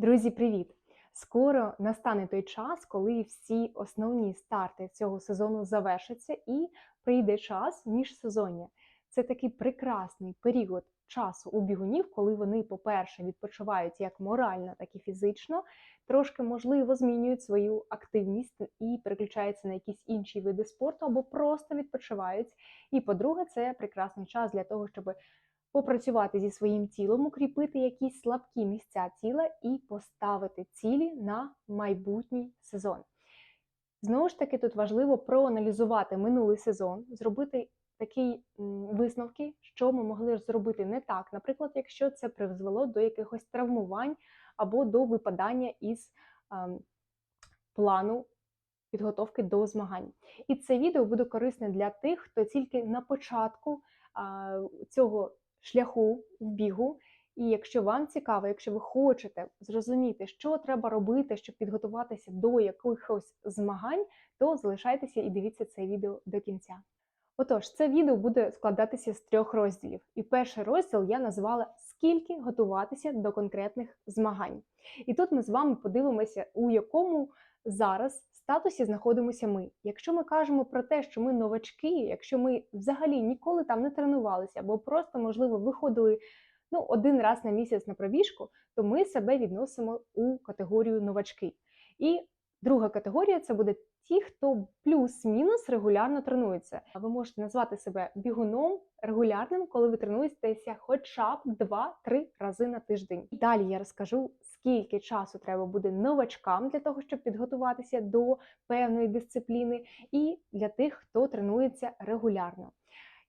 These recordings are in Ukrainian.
Друзі, привіт! Скоро настане той час, коли всі основні старти цього сезону завершаться, і прийде час міжсезоння. Це такий прекрасний період часу у бігунів, коли вони, по-перше, відпочивають як морально, так і фізично, трошки можливо змінюють свою активність і переключаються на якісь інші види спорту, або просто відпочивають. І по-друге, це прекрасний час для того, щоб попрацювати зі своїм тілом, укріпити якісь слабкі місця тіла і поставити цілі на майбутній сезон. Знову ж таки, тут важливо проаналізувати минулий сезон, зробити такі висновки, що ми могли зробити не так. Наприклад, якщо це призвело до якихось травмувань або до випадання із ем, плану підготовки до змагань. І це відео буде корисне для тих, хто тільки на початку а, цього шляху в бігу. І якщо вам цікаво, якщо ви хочете зрозуміти, що треба робити, щоб підготуватися до якихось змагань, то залишайтеся і дивіться це відео до кінця. Отож, це відео буде складатися з трьох розділів. І перший розділ я назвала Скільки готуватися до конкретних змагань. І тут ми з вами подивимося, у якому зараз статусі знаходимося ми. Якщо ми кажемо про те, що ми новачки, якщо ми взагалі ніколи там не тренувалися, або просто, можливо, виходили ну, один раз на місяць на пробіжку, то ми себе відносимо у категорію новачки. І друга категорія це буде ті, хто плюс-мінус регулярно тренується. Ви можете назвати себе бігуном регулярним, коли ви тренуєтеся хоча б 2-3 рази на тиждень. Далі я розкажу, скільки часу треба буде новачкам для того, щоб підготуватися до певної дисципліни, і для тих, хто тренується регулярно.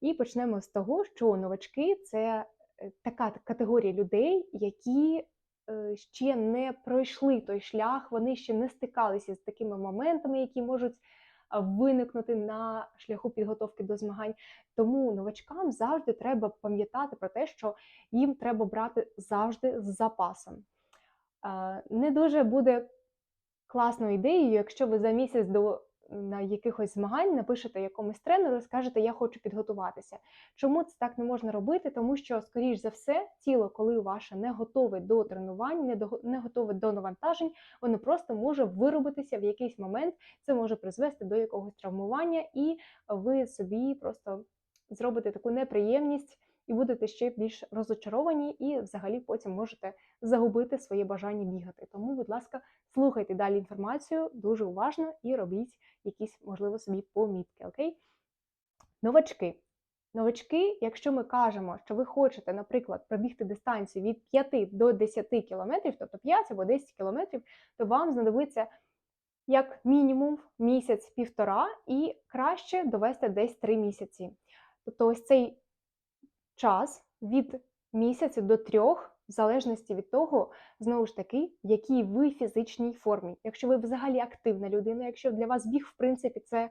І почнемо з того, що новачки це е, така категорія людей, які е, ще не пройшли той шлях, вони ще не стикалися з такими моментами, які можуть виникнути на шляху підготовки до змагань. Тому новачкам завжди треба пам'ятати про те, що їм треба брати завжди з запасом. Не дуже буде класною ідеєю, якщо ви за місяць до на якихось змагань напишете якомусь тренеру скажете, я хочу підготуватися. Чому це так не можна робити? Тому що, скоріш за все, тіло, коли ваше не готове до тренувань, не до не готове до навантажень, воно просто може виробитися в якийсь момент. Це може призвести до якогось травмування, і ви собі просто зробите таку неприємність. І будете ще більш розочаровані, і взагалі потім можете загубити своє бажання бігати. Тому, будь ласка, слухайте далі інформацію дуже уважно і робіть якісь, можливо, собі помітки. Окей? Новачки. Новачки, якщо ми кажемо, що ви хочете, наприклад, пробігти дистанцію від 5 до 10 кілометрів, тобто 5 або 10 кілометрів, то вам знадобиться як мінімум місяць-півтора, і краще довести десь 3 місяці. Тобто, ось цей час від місяця до трьох, в залежності від того, знову ж таки, в якій ви фізичній формі. Якщо ви взагалі активна людина, якщо для вас біг, в принципі, це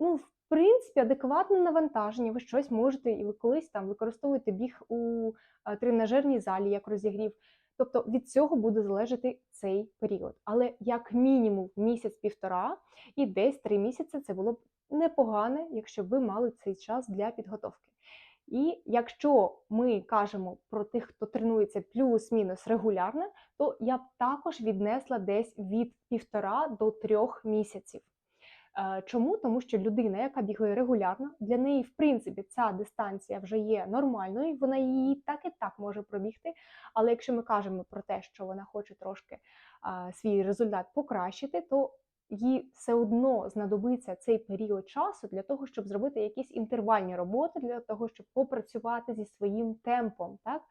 ну, в принципі, адекватне навантаження, ви щось можете, і ви колись там використовуєте біг у е, тренажерній залі як розігрів. Тобто від цього буде залежати цей період. Але як мінімум місяць-півтора і десь три місяці це було б непогане, якщо б ви мали цей час для підготовки. І якщо ми кажемо про тих, хто тренується плюс-мінус регулярно, то я б також віднесла десь від півтора до трьох місяців. Е, Чому? Тому що людина, яка бігає регулярно, для неї, в принципі, ця дистанція вже є нормальною, вона її так і так може пробігти. Але якщо ми кажемо про те, що вона хоче трошки а, свій результат покращити, то їй все одно знадобиться цей період часу для того, щоб зробити якісь інтервальні роботи, для того, щоб попрацювати зі своїм темпом. Так?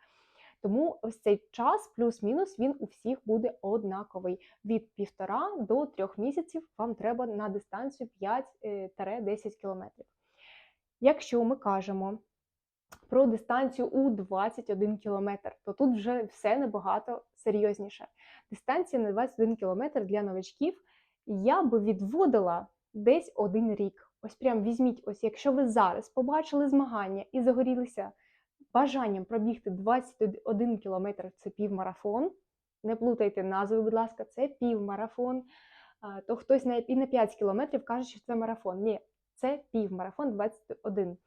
Тому ось цей час, плюс-мінус, він у всіх буде однаковий. Від півтора до трьох місяців вам треба на дистанцію 5-10 кілометрів. Якщо ми кажемо про дистанцію у 21 кілометр, то тут вже все набагато серйозніше. Дистанція на 21 кілометр для новачків я би відводила десь один рік. Ось прям візьміть, ось якщо ви зараз побачили змагання і загорілися бажанням пробігти 21 кілометр це півмарафон. Не плутайте назви, будь ласка, це півмарафон. То хтось і на 5 кілометрів каже, що це марафон. Ні, це півмарафон 21.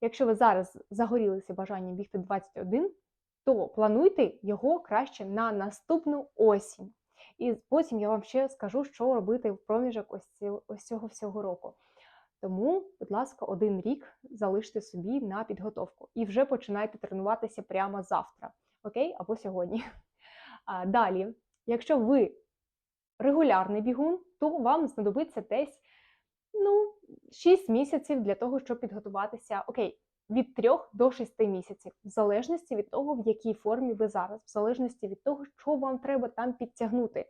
Якщо ви зараз загорілися бажанням бігти 21, то плануйте його краще на наступну осінь. І потім я вам ще скажу, що робити в проміжок ось ці- ось цього всього року. Тому, будь ласка, один рік залиште собі на підготовку і вже починайте тренуватися прямо завтра, окей, або сьогодні. А, далі, якщо ви регулярний бігун, то вам знадобиться десь ну, 6 місяців для того, щоб підготуватися. Окей, від 3 до 6 місяців, в залежності від того, в якій формі ви зараз, в залежності від того, що вам треба там підтягнути.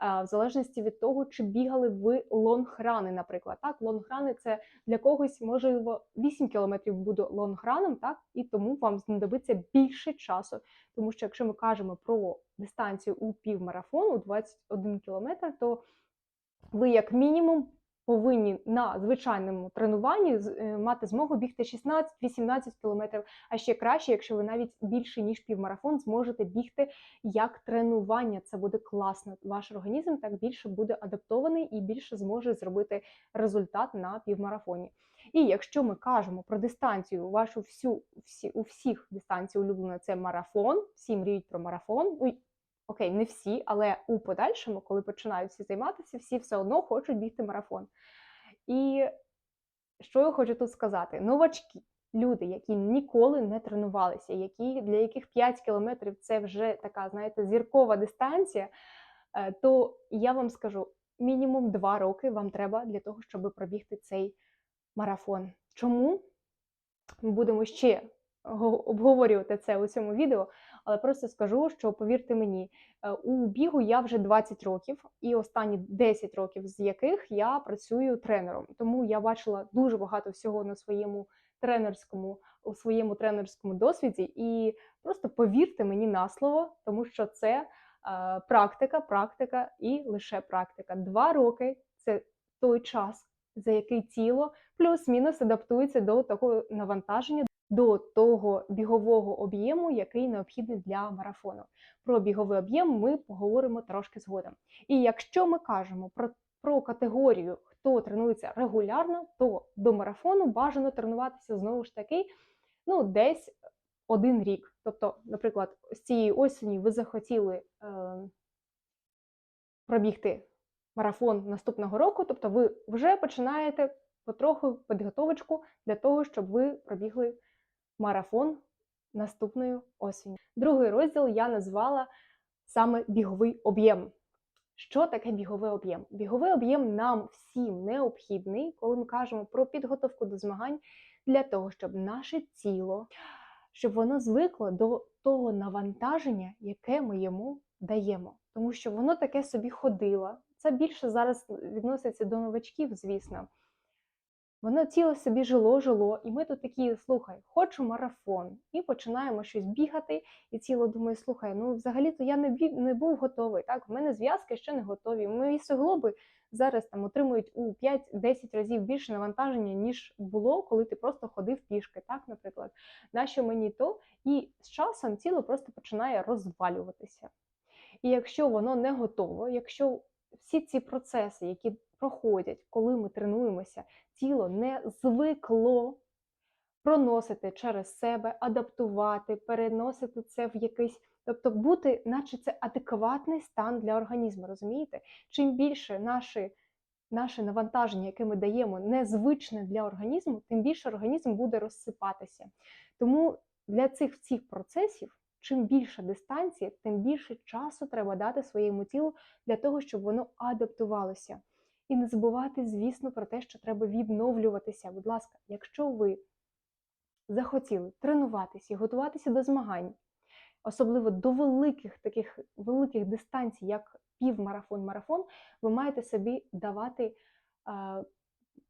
В залежності від того, чи бігали ви лонграни, наприклад. Так, лонграни це для когось, можливо, 8 кілометрів буде лонграном, так, і тому вам знадобиться більше часу. Тому що якщо ми кажемо про дистанцію у півмарафону 21 кілометр, то ви як мінімум повинні на звичайному тренуванні е, мати змогу бігти 16-18 кілометрів, а ще краще, якщо ви навіть більше ніж півмарафон зможете бігти як тренування. Це буде класно. Ваш організм так більше буде адаптований і більше зможе зробити результат на півмарафоні. І якщо ми кажемо про дистанцію, вашу всю всі у всіх дистанцій улюблена це марафон, всі мріють про марафон. Окей, не всі, але у подальшому, коли починають всі займатися, всі все одно хочуть бігти марафон. І що я хочу тут сказати? Новачки, люди, які ніколи не тренувалися, які, для яких 5 кілометрів це вже така, знаєте, зіркова дистанція, е, то я вам скажу, мінімум 2 роки вам треба для того, щоб пробігти цей марафон. Чому? Ми будемо ще обговорювати це у цьому відео, але просто скажу, що повірте мені, е, у бігу я вже 20 років, і останні 10 років з яких я працюю тренером. Тому я бачила дуже багато всього на своєму тренерському, у своєму тренерському досвіді. І просто повірте мені на слово, тому що це е, практика, практика і лише практика. Два роки це той час, за який тіло плюс-мінус адаптується до такого навантаження, до того бігового об'єму, який необхідний для марафону. Про біговий об'єм ми поговоримо трошки згодом. І якщо ми кажемо про, про категорію, хто тренується регулярно, то до марафону бажано тренуватися знову ж таки ну, десь один рік. Тобто, наприклад, з цієї осені ви захотіли е, пробігти марафон наступного року, тобто ви вже починаєте потроху підготовочку для того, щоб ви пробігли марафон наступною осінню. Другий розділ я назвала саме біговий об'єм. Що таке біговий об'єм? Біговий об'єм нам всім необхідний, коли ми кажемо про підготовку до змагань, для того, щоб наше тіло, щоб воно звикло до того навантаження, яке ми йому даємо. Тому що воно таке собі ходило. Це більше зараз відноситься до новачків, звісно. Воно тіло собі жило, жило, і ми тут такі, слухай, хочу марафон, і починаємо щось бігати, і тіло думає, слухай, ну взагалі-то я не біг, не був готовий. Так, в мене зв'язки ще не готові. Мої суглоби зараз там отримують у 5-10 разів більше навантаження, ніж було, коли ти просто ходив пішки, так, наприклад. Нащо мені то? І з часом тіло просто починає розвалюватися. І якщо воно не готово, якщо всі ці процеси, які проходять, коли ми тренуємося, тіло не звикло проносити через себе, адаптувати, переносити це в якийсь, тобто бути, наче це адекватний стан для організму. Розумієте? Чим більше наші, наше навантаження, яке ми даємо, незвичне для організму, тим більше організм буде розсипатися. Тому для цих всіх процесів. Чим більша дистанція, тим більше часу треба дати своєму тілу для того, щоб воно адаптувалося. І не забувати, звісно, про те, що треба відновлюватися. Будь ласка, якщо ви захотіли тренуватися і готуватися до змагань, особливо до великих таких великих дистанцій, як півмарафон, марафон, ви маєте собі давати е,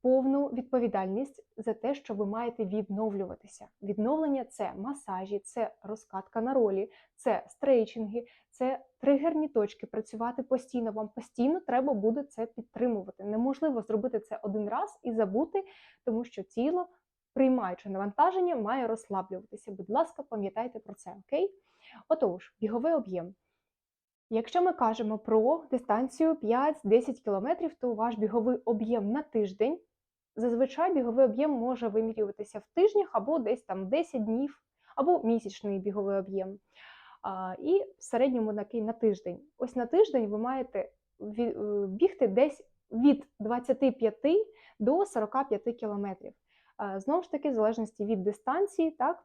повну відповідальність за те, що ви маєте відновлюватися. Відновлення це масажі, це розкатка на ролі, це стрейчинги, це тригерні точки. Працювати постійно. Вам постійно треба буде це підтримувати. Неможливо зробити це один раз і забути, тому що тіло, приймаючи навантаження, має розслаблюватися. Будь ласка, пам'ятайте про це, окей? Отож, біговий об'єм. Якщо ми кажемо про дистанцію 5-10 км, то ваш біговий об'єм на тиждень. Зазвичай біговий об'єм може вимірюватися в тижнях або десь там 10 днів, або місячний біговий об'єм. І в середньому такий на тиждень. Ось на тиждень ви маєте е, бігти десь від 25 до 45 кілометрів. Знову ж таки, в залежності від дистанції, так,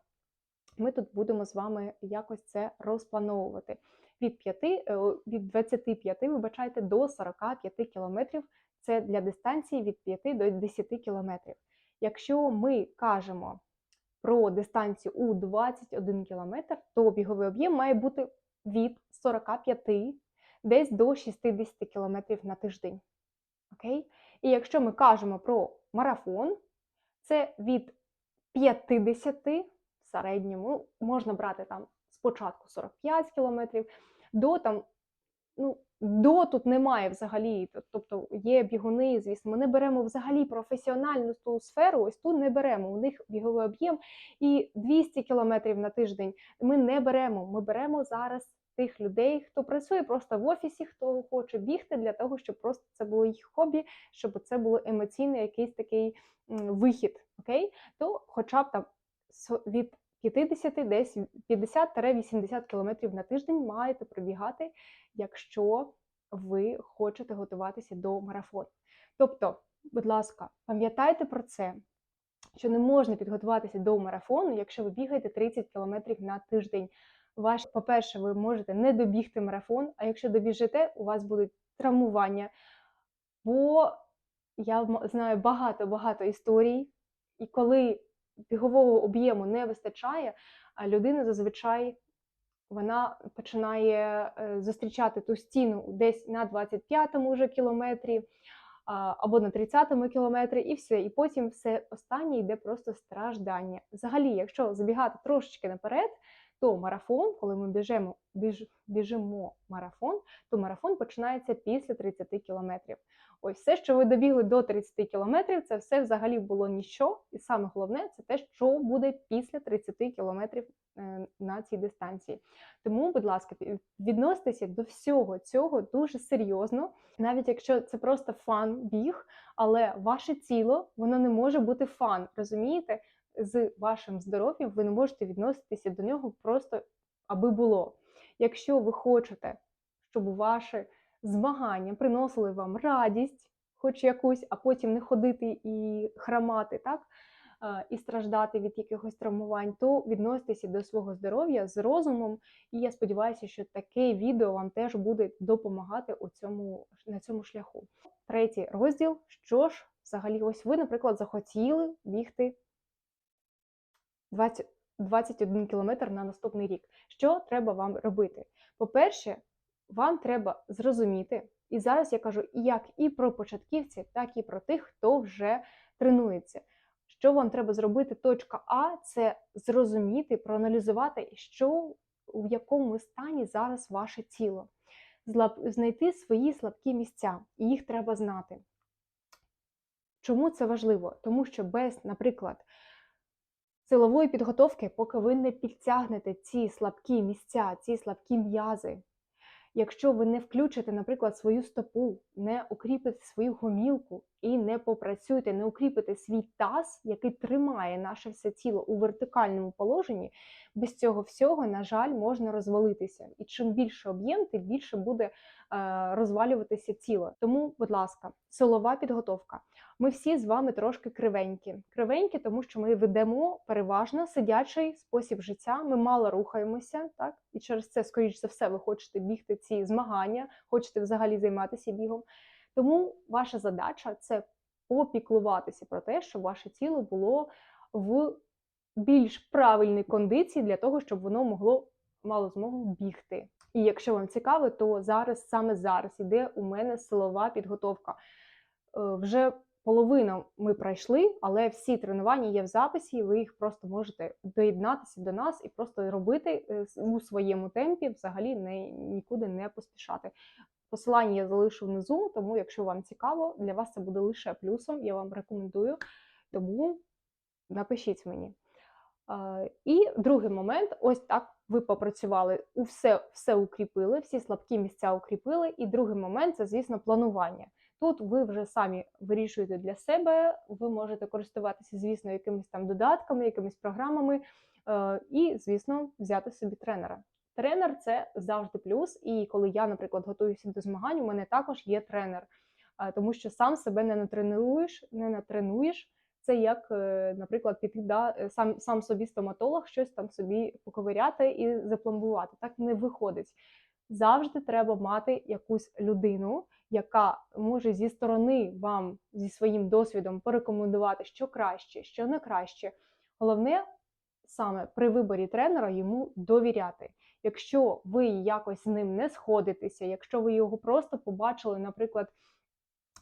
ми тут будемо з вами якось це розплановувати. Від 5, е, від 25, вибачайте, до 45 кілометрів. Це для дистанції від 5 до 10 кілометрів. Якщо ми кажемо про дистанцію у 21 кілометр, то біговий об'єм має бути від 45 десь до 60 кілометрів на тиждень. Окей? І якщо ми кажемо про марафон, це від 50 в середньому, можна брати там спочатку 45 кілометрів, до там, ну, до тут немає взагалі. Тобто є бігуни, звісно, ми не беремо взагалі професіональну ту сферу, ось тут не беремо. У них біговий об'єм і 200 кілометрів на тиждень. Ми не беремо. Ми беремо зараз тих людей, хто працює просто в офісі, хто хоче бігти для того, щоб просто це було їх хобі, щоб це було емоційний якийсь такий вихід. Окей, то хоча б там від 50 десь 50-80 кілометрів на тиждень маєте пробігати, якщо ви хочете готуватися до марафону. Тобто, будь ласка, пам'ятайте про це, що не можна підготуватися до марафону, якщо ви бігаєте 30 кілометрів на тиждень. Ваш, по-перше, ви можете не добігти марафон, а якщо добіжите, у вас будуть травмування. Бо я знаю багато-багато історій, і коли бігового об'єму не вистачає, а людина зазвичай вона починає е, зустрічати ту стіну десь на 25-му вже кілометрі або на 30-му кілометрі, і все. І потім все останнє йде просто страждання. Взагалі, якщо забігати трошечки наперед, то марафон, коли ми біжимо, біж, біжимо марафон, то марафон починається після 30 кілометрів. Ось все, що ви добігли до 30 кілометрів, це все взагалі було ніщо. І саме головне це те, що буде після 30 кілометрів е, на цій дистанції. Тому, будь ласка, відноситеся до всього цього дуже серйозно, навіть якщо це просто фан біг, але ваше тіло воно не може бути фан, розумієте? З вашим здоров'ям ви не можете відноситися до нього просто аби було. Якщо ви хочете, щоб ваші змагання приносили вам радість, хоч якусь, а потім не ходити і храмати, так? е, І страждати від якихось травмувань, то відноситеся до свого здоров'я з розумом. І я сподіваюся, що таке відео вам теж буде допомагати у цьому, на цьому шляху. Третій розділ. Що ж, взагалі, ось ви, наприклад, захотіли бігти 20, 21 кілометр на наступний рік. Що треба вам робити? По-перше, вам треба зрозуміти, і зараз я кажу як і про початківців, так і про тих, хто вже тренується. Що вам треба зробити? Точка А це зрозуміти, проаналізувати, що в якому стані зараз ваше тіло, знайти свої слабкі місця, і їх треба знати. Чому це важливо? Тому що без, наприклад, силової підготовки, поки ви не підтягнете ці слабкі місця, ці слабкі м'язи, якщо ви не включите, наприклад, свою стопу, не укріпите свою гомілку і не попрацюєте, не укріпите свій таз, який тримає наше все тіло у вертикальному положенні, без цього всього, на жаль, можна розвалитися. І чим більше об'єм, тим більше буде е, розвалюватися тіло. Тому, будь ласка, силова підготовка. Ми всі з вами трошки кривенькі. Кривенькі, тому що ми ведемо переважно сидячий спосіб життя. Ми мало рухаємося, так і через це, скоріш за все, ви хочете бігти ці змагання, хочете взагалі займатися бігом. Тому ваша задача це попіклуватися про те, щоб ваше тіло було в більш правильній кондиції для того, щоб воно могло мало змогу бігти. І якщо вам цікаво, то зараз саме зараз іде у мене силова підготовка. Е, Вже половину ми пройшли, але всі тренування є в записі. Ви їх просто можете доєднатися до нас і просто робити е, у своєму темпі, взагалі не нікуди не поспішати. Посилання я залишу внизу, тому якщо вам цікаво, для вас це буде лише плюсом. Я вам рекомендую. Тому напишіть мені. І другий момент, ось так ви попрацювали, все, все укріпили, всі слабкі місця укріпили. І другий момент це, звісно, планування. Тут ви вже самі вирішуєте для себе, ви можете користуватися, звісно, якимись там додатками, якимись програмами, е, і, звісно, взяти собі тренера. Тренер це завжди плюс. І коли я, наприклад, готуюся до змагань, у мене також є тренер, тому що сам себе не натренуєш, не натренуєш. Це як, е, наприклад, піти да, е, сам, сам собі стоматолог, щось там собі поковиряти і запломбувати. Так не виходить. Завжди треба мати якусь людину, яка може зі сторони вам зі своїм досвідом порекомендувати, що краще, що не краще. Головне саме при виборі тренера йому довіряти. Якщо ви якось з ним не сходитеся, якщо ви його просто побачили, наприклад,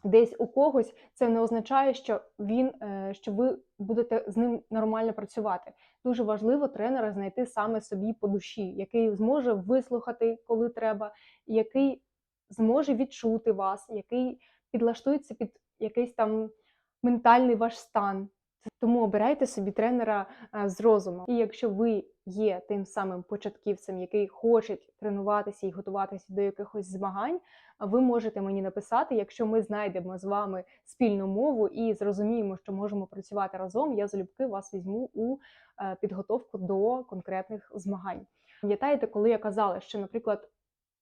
десь у когось, це не означає, що він е, що ви будете з ним нормально працювати. Дуже важливо тренера знайти саме собі по душі, який зможе вислухати, коли треба, який зможе відчути вас, який підлаштується під якийсь там ментальний ваш стан. Тому обирайте собі тренера е, з розумом. І якщо ви є тим самим початківцем, який хоче тренуватися і готуватися до якихось змагань, ви можете мені написати, якщо ми знайдемо з вами спільну мову і зрозуміємо, що можемо працювати разом, я залюбки вас візьму у е, підготовку до конкретних змагань. Пам'ятаєте, коли я казала, що, наприклад,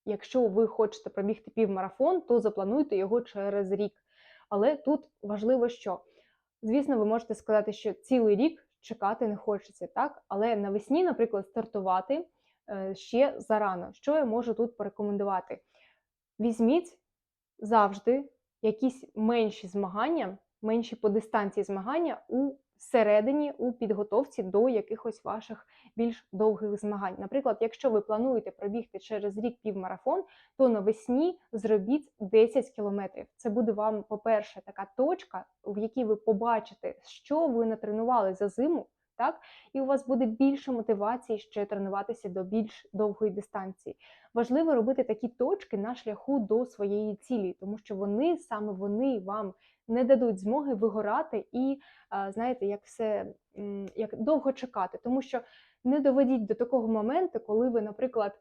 якщо ви хочете пробігти півмарафон, то заплануйте його через рік. Але тут важливо, що Звісно, ви можете сказати, що цілий рік чекати не хочеться, так? Але навесні, наприклад, стартувати е, ще зарано. Що я можу тут порекомендувати? Візьміть завжди якісь менші змагання, менші по дистанції змагання у всередині у підготовці до якихось ваших більш довгих змагань. Наприклад, якщо ви плануєте пробігти через рік півмарафон, то навесні зробіть 10 кілометрів. Це буде вам, по-перше, така точка, в якій ви побачите, що ви натренували за зиму. Так, і у вас буде більше мотивації ще тренуватися до більш довгої дистанції. Важливо робити такі точки на шляху до своєї цілі, тому що вони саме вони вам не дадуть змоги вигорати і, знаєте, як все як довго чекати. Тому що не доведіть до такого моменту, коли ви, наприклад,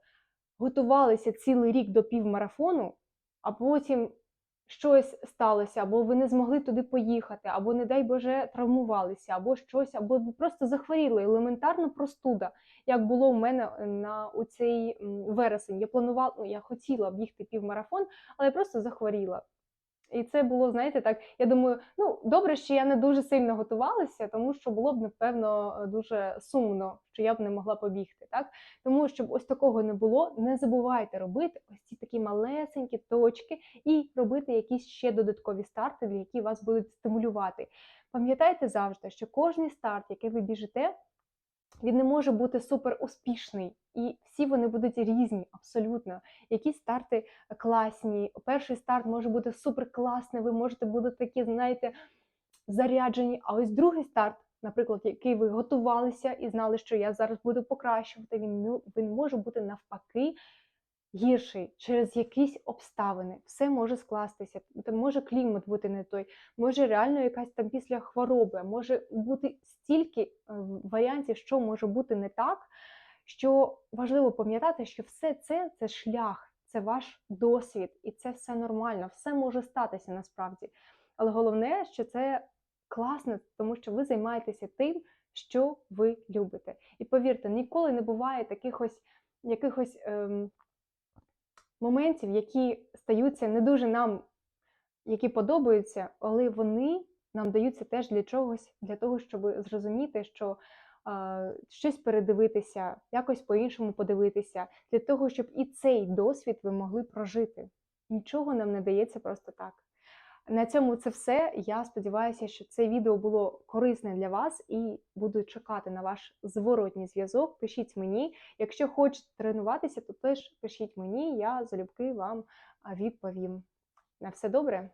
готувалися цілий рік до півмарафону, а потім щось сталося, або ви не змогли туди поїхати, або, не дай Боже, травмувалися, або щось, або ви просто захворіли, елементарно простуда, як було в мене на у цей вересень. Я планувала, ну, я хотіла бігти півмарафон, але я просто захворіла. І це було, знаєте, так. Я думаю, ну добре, що я не дуже сильно готувалася, тому що було б напевно дуже сумно, що я б не могла побігти. Так тому, щоб ось такого не було, не забувайте робити ось ці такі малесенькі точки і робити якісь ще додаткові старти, які вас будуть стимулювати. Пам'ятайте завжди, що кожний старт, який ви біжите. Він не може бути супер успішний, і всі вони будуть різні, абсолютно. Якісь старти класні. Перший старт може бути супер класний, ви можете бути такі, знаєте, заряджені. А ось другий старт, наприклад, який ви готувалися і знали, що я зараз буду покращувати, він, ну, він може бути навпаки гірший через якісь обставини. Все може скластися. Може клімат бути не той, може реально якась там після хвороби, може бути стільки е, варіантів, що може бути не так. Що важливо пам'ятати, що все це це шлях, це ваш досвід, і це все нормально, все може статися насправді. Але головне, що це класно, тому що ви займаєтеся тим, що ви любите. І повірте, ніколи не буває таких ось якихось ем, моментів, які стаються не дуже нам, які подобаються, але вони нам даються теж для чогось, для того, щоб зрозуміти, що е, щось передивитися, якось по-іншому подивитися, для того, щоб і цей досвід ви могли прожити. Нічого нам не дається просто так. На цьому це все. Я сподіваюся, що це відео було корисне для вас і буду чекати на ваш зворотній зв'язок. Пишіть мені. Якщо хочете тренуватися, то теж пишіть мені, я залюбки вам відповім. На все добре.